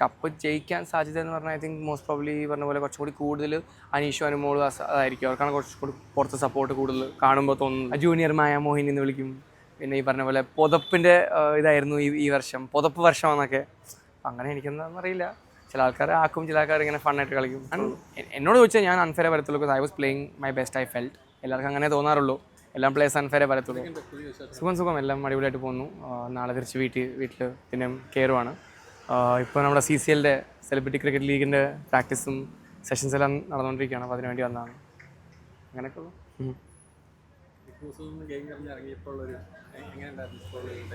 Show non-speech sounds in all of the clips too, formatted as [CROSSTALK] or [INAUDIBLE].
Cup ജയിക്കാൻ സാധ്യത എന്ന് പറഞ്ഞാൽ ഐ തിങ്ക് മോസ്റ്റ് പ്രോബ്ലി ഈ പറഞ്ഞ പോലെ കുറച്ചുകൂടി കൂടുതൽ അനീഷും അനുമോളും അതായിരിക്കും അവർക്കാണ് കുറച്ചും കൂടി പുറത്ത് സപ്പോർട്ട് കൂടുതൽ കാണുമ്പോൾ തോന്നുന്നത്. ജൂനിയർ മായ മോഹിനി എന്ന് വിളിക്കും. പിന്നെ ഈ പറഞ്ഞ പോലെ പുതപ്പിന്റെ ഇതായിരുന്നു ഈ ഈ വർഷം. പുതപ്പ് വർഷമാണെന്നൊക്കെ. അങ്ങനെ എനിക്കെന്താണെന്ന് അറിയില്ല. ചില ആൾക്കാർ ആക്കും ചില ആൾക്കാർ ഇങ്ങനെ ഫണ്ണായിട്ട് കളിക്കും. എന്നോട് ചോദിച്ചാൽ ഞാൻ അൺഫെയർ വരത്തുള്ളൂ because I was playing my best I felt എല്ലാവർക്കും അങ്ങനെ തോന്നാറുള്ളൂ. എല്ലാം പ്ലേസ് അൺഫെയർ വരത്തുള്ളൂ. സുഖം സുഖം. എല്ലാം അടിപൊളിയായിട്ട് പോകുന്നു. നാളെ തിരിച്ച് വീട്ടിൽ വീട്ടിൽ പിന്നെ കയറുവാണ് ഇപ്പോൾ നമ്മുടെ സി സി എല്ലിന്റെ സെലിബ്രിറ്റി ക്രിക്കറ്റ് ലീഗിന്റെ പ്രാക്ടീസും സെഷൻസ് എല്ലാം നടന്നുകൊണ്ടിരിക്കുകയാണ്. അപ്പോൾ അതിനുവേണ്ടി വന്നതാണ്. അങ്ങനെയൊക്കെ ഉള്ളു.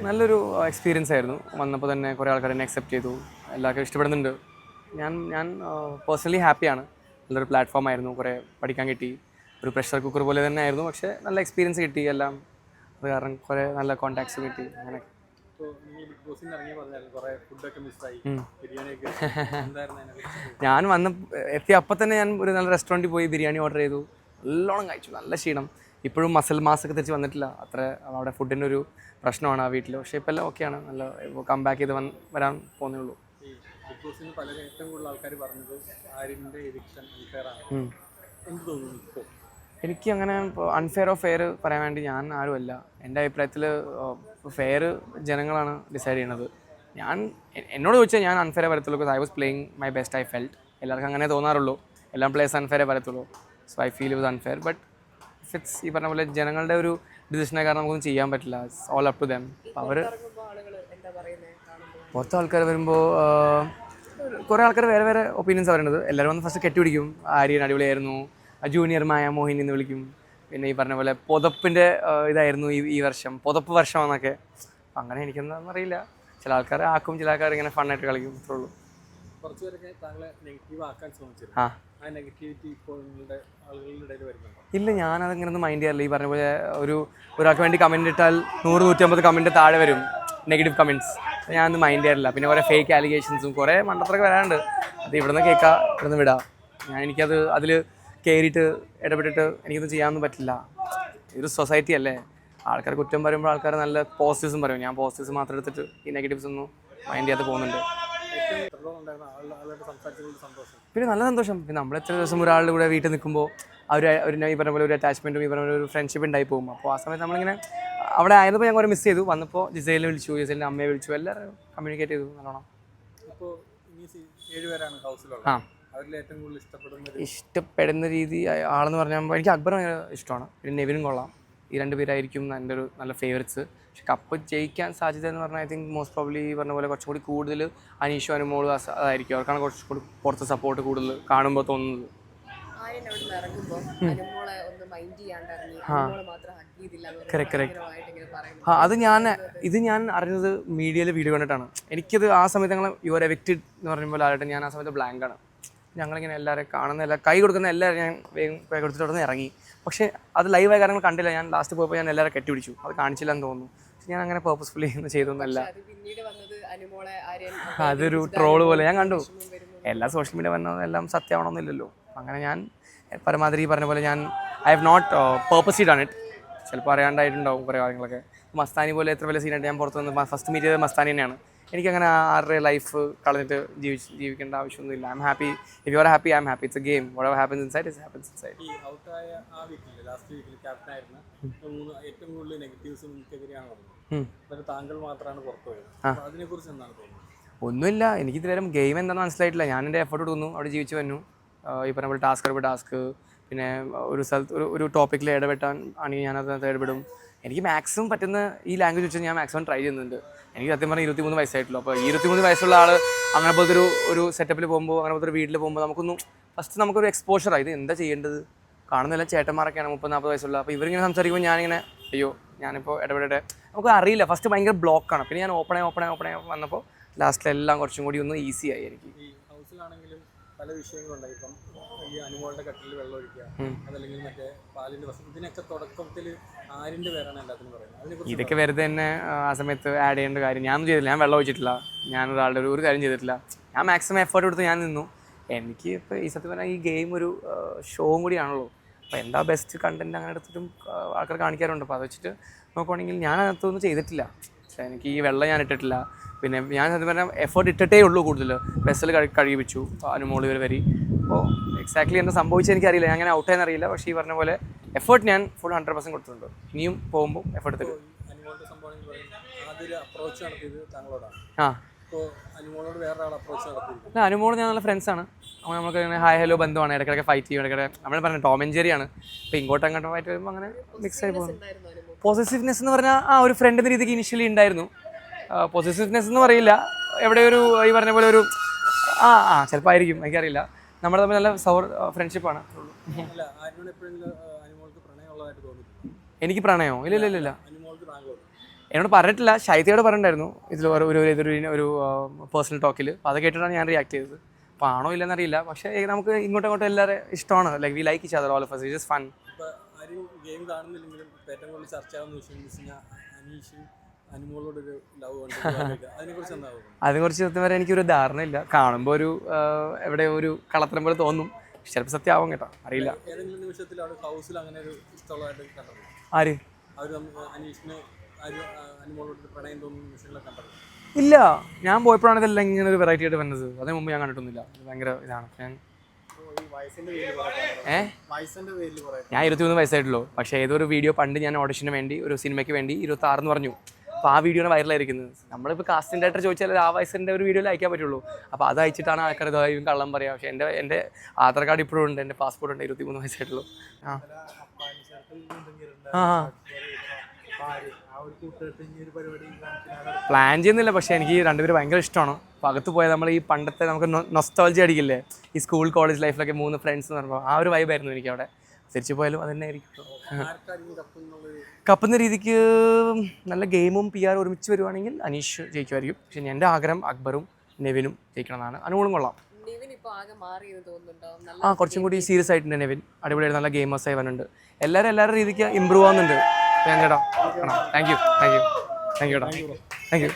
നല്ലൊരു എക്സ്പീരിയൻസ് ആയിരുന്നു. വന്നപ്പോൾ തന്നെ കുറേ ആൾക്കാർ എന്നെ അക്സെപ്റ്റ് ചെയ്തു. എല്ലാവർക്കും ഇഷ്ടപ്പെടുന്നുണ്ട്. ഞാൻ ഞാൻ പേഴ്സണലി ഹാപ്പിയാണ് നല്ലൊരു പ്ലാറ്റ്ഫോം ആയിരുന്നു. കുറേ പഠിക്കാൻ കിട്ടി. ഒരു പ്രഷർ കുക്കർ പോലെ തന്നെ ആയിരുന്നു. പക്ഷേ നല്ല എക്സ്പീരിയൻസ് കിട്ടി. എല്ലാം. അത് കാരണം കുറേ നല്ല കോൺടാക്ട്സ് കിട്ടി. അങ്ങനെ ഞാൻ വന്ന എത്തിയ അപ്പം തന്നെ ഞാൻ ഒരു നല്ല റെസ്റ്റോറന്റിൽ പോയി ബിരിയാണി ഓർഡർ ചെയ്തു. നല്ലോണം കഴിച്ചു നല്ല ക്ഷീണം. ഇപ്പോഴും മസിൽ മാസ് ഒക്കെ തിരിച്ച് വന്നിട്ടില്ല. അത്ര അവിടെ ഫുഡിന്റെ ഒരു പ്രശ്നമാണ് ആ വീട്ടിൽ പക്ഷേ ഇപ്പം എല്ലാം ഓക്കെയാണ് നല്ല കം ബാക്ക് ചെയ്ത് വന്ന് വരാൻ പോകുന്നേ ഉള്ളൂ. പലരും ഏറ്റവും കൂടുതൽ ആൾക്കാർ പറഞ്ഞത് ആര്യന്റെ എവിക്ഷൻ അൺഫെയർ ആണ്. ഉം. എന്ത് തോന്നുന്നു ഇപ്പോൾ എനിക്ക് അങ്ങനെ അൺഫെയർ ഓഫ് ഫെയർ പറയാൻ വേണ്ടി ഞാൻ ആരുമല്ല എന്റെ അഭിപ്രായത്തിൽ ഫെയർ ജനങ്ങളാണ് ഡിസൈഡ് ചെയ്യണത് ഞാൻ എന്നോട് ചോദിച്ചാൽ ഞാൻ അൺഫെയർ വരത്തുള്ളൂ because I was playing my best I felt എല്ലാവർക്കും അങ്ങനെ തോന്നാറുള്ളൂ. എല്ലാം പ്ലേസ് അൺഫെയർ വരത്തുള്ളൂ സോ ഐ ഫീൽ ഇത് അൺഫെയർ ബട്ട് ഇറ്റ്സ് ഈ പറഞ്ഞ പോലെ ജനങ്ങളുടെ ഒരു ഡിസിഷനെ കാരണം നമുക്കൊന്നും ചെയ്യാൻ പറ്റില്ല. ഓൾ അപ്പ് ടു ദം അവർ പുറത്ത് ആൾക്കാർ വരുമ്പോൾ കുറേ ആൾക്കാർ വേറെ വേറെ ഒപ്പീനിയൻസ് പറയുന്നത് എല്ലാവരും വന്ന് ഫസ്റ്റ് കെട്ടിപിടിക്കും. ആര്യൻ അടിപൊളിയായിരുന്നു. ജൂനിയർ മായ മോഹിനി എന്ന് വിളിക്കും. പിന്നെ ഈ പറഞ്ഞ പോലെ പുതപ്പിന്റെ ഇതായിരുന്നു ഈ ഈ വർഷം. പുതപ്പ് വർഷമാണെന്നൊക്കെ. എന്നൊക്കെ അങ്ങനെ എനിക്കെന്താണെന്ന് അറിയില്ല. ചില ആൾക്കാർ ആക്കും ചില ആൾക്കാർ ഇങ്ങനെ ഫണ്ണായിട്ട് കളിക്കും. വരുന്നുണ്ടോ? ഇല്ല ഞാനത് ഇങ്ങനെ ഒന്നും മൈൻഡ് ചെയ്യാറില്ല. ഈ പറഞ്ഞ പോലെ ഒരു ഒരാൾക്ക് വേണ്ടി കമന്റ് ഇട്ടാൽ നൂറ് നൂറ്റമ്പത് കമന്റ് താഴെ വരും. നെഗറ്റീവ് കമന്റ്സ് ഞാനൊന്നും മൈൻഡ് ചെയ്യാറില്ല. പിന്നെ കുറേ ഫേക്ക് ആലിഗേഷൻസും കുറേ മണ്ടത്തൊക്കെ വരാനുണ്ട് അത് ഇവിടുന്ന് കേൾക്കാം ഇവിടുന്ന് വിടാം. ഞാൻ എനിക്കത് അതിൽ കയറിയിട്ട് ഇടപെട്ടിട്ട് എനിക്കൊന്നും ചെയ്യാനൊന്നും പറ്റില്ല. ഇതൊരു സൊസൈറ്റി അല്ലേ? ആൾക്കാർ കുറ്റം പറയുമ്പോൾ ആൾക്കാർ നല്ല പോസിറ്റീവ്സും പറയും. ഞാൻ പോസിറ്റീവ്സ് മാത്രം എടുത്തിട്ട് ഈ നെഗറ്റീവ്സ് ഒന്നും മൈൻഡ് ചെയ്യാതെ പോകുന്നുണ്ട്. പിന്നെ നല്ല സന്തോഷം. പിന്നെ നമ്മൾ എത്ര ദിവസം ഒരാളുടെ കൂടെ വീട്ടിൽ നിൽക്കുമ്പോൾ അവർ ഒരു ഈ പറഞ്ഞ പോലെ ഒരു അറ്റാച്ച്മെന്റും ഈ പറഞ്ഞ പോലെ ഒരു ഫ്രണ്ട്ഷിപ്പ് ഉണ്ടായി പോകും. അപ്പോൾ ആ സമയത്ത് നമ്മളിങ്ങനെ അവിടെ ആയിരുന്നപ്പോൾ ഞാൻ കുറേ മിസ് ചെയ്തു. വന്നപ്പോൾ ജിസൈലിനെ വിളിച്ചു. ജിസൈലിന്റെ അമ്മയെ വിളിച്ചു. എല്ലാവരും കമ്മ്യൂണിക്കേറ്റ് ചെയ്തു. നല്ലോണം. ഇപ്പോൾ ഏഴ് പേരാണ് ഹൗസിലുള്ളത് ആ. ഇഷ്ടപ്പെടുന്ന രീതി ആളെന്ന് പറഞ്ഞാൽ എനിക്ക് അക്ബർ ഭയങ്കര ഇഷ്ടമാണ്. പിന്നെ നെവിനും കൊള്ളാം. ഈ രണ്ട് പേരായിരിക്കും എന്റെ ഒരു നല്ല ഫേവറേറ്റ്സ് പക്ഷെ കപ്പ് ജയിക്കാൻ സാധ്യത എന്ന് പറഞ്ഞാൽ ഐ തിങ്ക് മോസ്റ്റ് പ്രോബ്ലി പറഞ്ഞ പോലെ കുറച്ചും കൂടി കൂടുതൽ അനീഷും അനുമോളും അതായിരിക്കും അവർക്കാണ് കുറച്ചും കൂടി പുറത്ത് സപ്പോർട്ട് കൂടുതൽ കാണുമ്പോൾ തോന്നുന്നത്. ആ അത് ഞാൻ ഇത് ഞാൻ അറിഞ്ഞത് മീഡിയയിൽ വീഡിയോ കണ്ടിട്ടാണ്. എനിക്കത് ആ സമയത്ത് ഞങ്ങൾ യുവർ എവിക്റ്റഡ് എന്ന് പറയുമ്പോൾ ആരായിട്ട് ഞാൻ ആ സമയത്ത് ബ്ലാങ്കാണ് ആണ്. ഞങ്ങളിങ്ങനെ എല്ലാവരും കാണുന്ന എല്ലാ കൈ കൊടുക്കുന്ന എല്ലാവരും ഞാൻ വേഗം കൈ കൊടുത്തിട്ട് അവിടെ ഇറങ്ങി. പക്ഷേ അത് ലൈവായ കാര്യങ്ങൾ കണ്ടില്ല. ഞാൻ ലാസ്റ്റ് പോയപ്പോൾ ഞാൻ എല്ലാവരും കെട്ടിപ്പിടിച്ചു. അത് കാണിച്ചില്ല എന്ന് തോന്നുന്നു. പക്ഷെ ഞാൻ അങ്ങനെ പേർപ്പസ്ഫുള്ളി ഒന്നും ചെയ്തൊന്നല്ല. അതൊരു ട്രോൾ പോലെ. ഞാൻ കണ്ടു. എല്ലാ സോഷ്യൽ മീഡിയ വന്നതെല്ലാം സത്യമാവണമെന്നില്ലല്ലോ അങ്ങനെ ഞാൻ പരമാതിരി പറഞ്ഞ പോലെ ഞാൻ I have not purposed done it ചിലപ്പോൾ അറിയാണ്ടായിട്ടുണ്ടാവും കുറേ കാര്യങ്ങളൊക്കെ. മസ്താനി പോലെ എത്ര വലിയ സീനായിട്ട് ഞാൻ പുറത്ത് വന്ന് ഫസ്റ്റ് മീറ്റ് ചെയ്തത് മസ്താനി തന്നെയാണ്. എനിക്കങ്ങനെ ആരുടെ ലൈഫ് കളഞ്ഞിട്ട് ജീവിച്ച് ജീവിക്കേണ്ട ആവശ്യമൊന്നുമില്ല. I'm happy if you are happy I'm happy it's a game what ever happens inside is happens inside ഈ ഔട്ടായ ആ വീക്കിൽ ലാസ്റ്റ് വീക്കിൽ ക്യാപ്റ്റൻ ആയിരുന്ന ഏറ്റവും കൂടുതൽ നെഗറ്റീവ്സ് നിങ്ങൾക്കെതിരെയാണ് വന്നത്. താങ്കൾ മാത്രമാണ് പുറത്തു പോയത്. അതിനെക്കുറിച്ച് എന്താണ് തോന്നുന്നത്? ഒന്നുമില്ല. എനിക്ക് ഇതുവരെ ഗെയിം എന്താണെന്ന് മനസ്സിലായിട്ടില്ല. ഞാൻ എന്റെ എഫർട്ട് കൊടുക്കുന്നു അവിടെ ജീവിച്ചു വന്നു. ആഹ് നമ്മൾ പറഞ്ഞ പോലെ ടാസ്ക് ടാസ്ക് പിന്നെ ഒരു സ്ഥലത്ത് ഒരു ഒരു ടോപ്പിക്കിൽ ഇടപെട്ടാൻ ആണെങ്കിൽ ഞാൻ അതിനകത്ത് ഇടപെടും. എനിക്ക് മാക്സിമം പറ്റുന്ന ഈ ലാംഗ്വേജ് വെച്ച് ഞാൻ മാക്സിമം ട്രൈ ചെയ്യുന്നുണ്ട്. എനിക്ക് സത്യം പറഞ്ഞാൽ ഇരുപത്തിമൂന്ന് വയസ്സായിട്ടുള്ളൂ. അപ്പോൾ ഇരുപത്തിമൂന്ന് വയസ്സുള്ള ആൾ അങ്ങനെ പോലത്തെ ഒരു ഒരു സെറ്റപ്പിൽ പോകുമ്പോൾ അങ്ങനെ പോലത്തെ ഒരു വീട്ടിൽ പോകുമ്പോൾ നമുക്കൊന്നും ഫസ്റ്റ് നമുക്കൊരു എക്സ്പോഷറാണ് ഇത് എന്താ ചെയ്യേണ്ടത്? കാണുന്നില്ല ചേട്ടന്മാരൊക്കെയാണ് മുപ്പത് നാൽപ്പത് വയസ്സുള്ള. അപ്പോൾ ഇവരിങ്ങനെ സംസാരിക്കുമ്പോൾ ഞാനിങ്ങനെ അയ്യോ ഞാനിപ്പോൾ ഇടപെടട്ടെ. നമുക്ക് അറിയില്ല. ഫസ്റ്റ് ഭയങ്കര ബ്ലോക്കാണ് പിന്നെ ഞാൻ ഓപ്പണായി ഓപ്പണായി ഓപ്പണായി വന്നപ്പോൾ ലാസ്റ്റിലെല്ലാം കുറച്ചും കൂടി ഒന്ന് ഈസി ആയി എനിക്ക്. പല വിഷയങ്ങളുണ്ടായി ഇപ്പം ഈ അനുമോളുടെ കട്ടിൽ വെള്ളം ഒഴിക്കുക അതല്ലെങ്കിൽ മറ്റേ പാലിന്റെ വസ്തു ഇതിനൊക്കെ തുടക്കത്തിൽ ആരിന്റെ പേരാണ് എല്ലാത്തിനും പറയുന്നത്. ഇതൊക്കെ വെറുതെ തന്നെ ആ സമയത്ത് ആഡ് ചെയ്യേണ്ട കാര്യം ഞാനൊന്നും ചെയ്തില്ല. ഞാൻ വെള്ളം ഒഴിച്ചിട്ടില്ല. ഞാൻ ഒരാളുടെ ഒരു ഒരു കാര്യം ചെയ്തിട്ടില്ല. ഞാൻ മാക്സിമം എഫേർട്ട് എടുത്ത് ഞാൻ നിന്നു. എനിക്ക് ഇപ്പോൾ ഈ സത്യം പറഞ്ഞാൽ ഈ ഗെയിം ഒരു ഷോവും കൂടിയാണല്ലോ അപ്പോൾ എന്താ ബെസ്റ്റ് കണ്ടന്റ് അങ്ങനെ എടുത്തിട്ടും ആൾക്കാർ കാണിക്കാറുണ്ട്. അപ്പോൾ അത് വെച്ചിട്ട് നോക്കുവാണെങ്കിൽ ഞാൻ അകത്തൊന്നും ചെയ്തിട്ടില്ല. പക്ഷേ എനിക്ക് ഈ വെള്ളം ഞാൻ ഇട്ടിട്ടില്ല. പിന്നെ ഞാൻ സത്യം പറഞ്ഞാൽ എഫേർട്ട് ഇട്ടിട്ടേ ഉള്ളൂ കൂടുതൽ. ബസ്സിൽ കഴിപ്പിച്ചു അനുമോൾ ഇവർ വരി. അപ്പോൾ എക്സാക്ട്ലി എന്താ സംഭവിച്ചത് എനിക്കറിയില്ല. ഞാൻ അങ്ങനെ ഔട്ടായെന്ന് അറിയില്ല. പക്ഷേ ഈ പറഞ്ഞ പോലെ എഫേർട്ട് ഞാൻ ഫുൾ ഹൺഡ്രഡ് പെർസെന്റ് കൊടുത്തിട്ടുണ്ട്. ഇനിയും പോകുമ്പോൾ എഫേർട്ട് നടത്തിയത് ആ. അല്ല അനുമോൾ ഞാൻ നല്ല ഫ്രണ്ട്സാണ് അപ്പോൾ നമുക്ക് ഇങ്ങനെ ഹായ് ഹലോ ബന്ധമാണ്. ഇടയ്ക്കിടയ്ക്ക് ഫൈറ്റ് ചെയ്യും. ഇടയ്ക്കിടെ നമ്മൾ പറഞ്ഞ ടോം ആൻഡ് ജെറിയാണ് അപ്പോൾ ഇങ്ങോട്ട് അങ്ങോട്ടും ഫൈറ്റ് വരുമ്പോൾ അങ്ങനെ മിക്സ് ആയി പോകുന്നു. ഉണ്ടായിരുന്നു പോസിറ്റീവ്നെസ് എന്ന് പറഞ്ഞാൽ ആ ഒരു ഫ്രണ്ട് എന്ന രീതിക്ക് ഇനിഷ്യലി ഉണ്ടായിരുന്നു. പോസിറ്റീവ്നെസ് എന്ന് പറയില്ല. എവിടെ ഒരു ഈ പറഞ്ഞ പോലെ ഒരു ആ ആ ചിലപ്പോൾ ആയിരിക്കും എനിക്കറിയില്ല. നമ്മൾ തമ്മിൽ നല്ല സൗർ ഫ്രണ്ട്ഷിപ്പാണ് എനിക്ക് പ്രണയമോ? ഇല്ല ഇല്ല ഇല്ല എന്നോട് പറഞ്ഞിട്ടില്ല. ശൈത്യയോട് പറഞ്ഞിട്ടുണ്ടായിരുന്നു. ഇതിൽ ഒരു ഒരു ഇതൊരു ഒരു പേഴ്സണൽ ടോക്കിൽ അപ്പോൾ അത് കേട്ടിട്ടാണ് ഞാൻ റിയാക്ട് ചെയ്തത്. അപ്പോൾ ആണോ ഇല്ലെന്ന് അറിയില്ല. പക്ഷേ നമുക്ക് ഇങ്ങോട്ടും ഇങ്ങോട്ടും എല്ലാവരും ഇഷ്ടമാണ്. Like we like each other all of us it just fun game കാണുന്നില്ലെങ്കിലും ഏറ്റവും കൂടുതൽ വിഷയം വെച്ച് അനീഷ് [LAUGHS] അതിനെക്കുറിച്ച് സത്യം പറയാൻ എനിക്കൊരു ധാരണയില്ല. കാണുമ്പോൾ ഒരു എവിടെ ഒരു കള്ളത്തരം പോലെ തോന്നും. ചിലപ്പോൾ സത്യമാവും കേട്ടോ. അറിയില്ല. ആര്? അവർ അനീഷിന് ആര് ആ, പ്രണയം തോന്നുന്ന നിമിഷങ്ങളൊക്കെ കണ്ടത്? ഇല്ല. ഞാൻ പോയപ്പോഴാണ് ഇതെല്ലാം ഇങ്ങനെ ഒരു വെറൈറ്റി ആയിട്ട് വന്നത്. അതിന് മുമ്പ് ഞാൻ കണ്ടിട്ടൊന്നുമില്ല. ഇത് ഭയങ്കര ഇതാണ്. ഞാൻ ഏ? വയസ്സിന്റെ പേരിൽ പറയാം ഞാൻ ഇരുപത്തിമൂന്ന് വയസ്സായിട്ടുള്ളൂ. പക്ഷേ ഏതൊരു വീഡിയോ പണ്ട് ഞാൻ ഓഡിഷന് വേണ്ടി ഒരു സിനിമയ്ക്ക് വേണ്ടി ഇരുപത്തി ആറെന്ന് പറഞ്ഞു. അപ്പോൾ ആ വീഡിയോ വൈറലായിരിക്കുന്നത്. നമ്മളിപ്പോൾ കാസ്റ്റിംഗ് ഡയറക്ടർ ചോദിച്ചാൽ ആ വയസ്സിന്റെ ഒരു വീഡിയോയിൽ അയക്കാൻ പറ്റുള്ളൂ. അപ്പോൾ അത് അയച്ചിട്ടാണ് ആൾക്കാർ ഇതായും കള്ളം പറയാം. പക്ഷേ എന്റെ എന്റെ ആധാർ കാർഡ് ഇപ്പോഴും ഉണ്ട് എന്റെ പാസ്പോർട്ട് ഉണ്ട് ഇരുപത്തിമൂന്ന് വയസ്സായിട്ടുള്ളൂ. ആ. ആ. പ്ലാൻ ചെയ്യുന്നില്ല പക്ഷേ എനിക്ക് രണ്ടുപേരും ഭയങ്കര ഇഷ്ടമാണ്. അപ്പോൾ അകത്ത് പോയാൽ നമ്മൾ ഈ പണ്ടത്തെ നമുക്ക് നൊസ്റ്റോളജി അടിക്കില്ലേ? ഈ സ്കൂൾ കോളേജ് ലൈഫിലൊക്കെ മൂന്ന് ഫ്രണ്ട്സ് എന്ന് പറയുമ്പോൾ ആ ഒരു വൈബായിരുന്നു എനിക്ക് അവിടെ തിരിച്ചു പോയാലും അത് തന്നെ ആയിരിക്കും. കപ്പുന്ന രീതിക്ക് നല്ല ഗെയിമും പി ആർ ഒരുമിച്ച് വരുവാണെങ്കിൽ അനീഷ് ജയിക്കുമായിരിക്കും. പക്ഷെ എന്റെ ആഗ്രഹം അക്ബറും നെവിനും ജയിക്കണമെന്നാണ്. അനുകൂലം കൊള്ളാം. നിവിൻ ഇപ്പൊ ആകെ മാറിയെന്ന് തോന്നുന്നുണ്ടോ? നല്ല ആ കുറച്ചും കൂടി സീരിയസ് ആയിട്ടുണ്ട് നെവിൻ. അടിപൊളിയായിട്ട് നല്ല ഗെയിമേഴ്സ് ആയി വരുന്നുണ്ട് എല്ലാവരും എല്ലാവരുടെ രീതിക്ക് ഇമ്പ്രൂവ് ആവുന്നുണ്ട്. ചേട്ടാ thank you thank you thank you thank you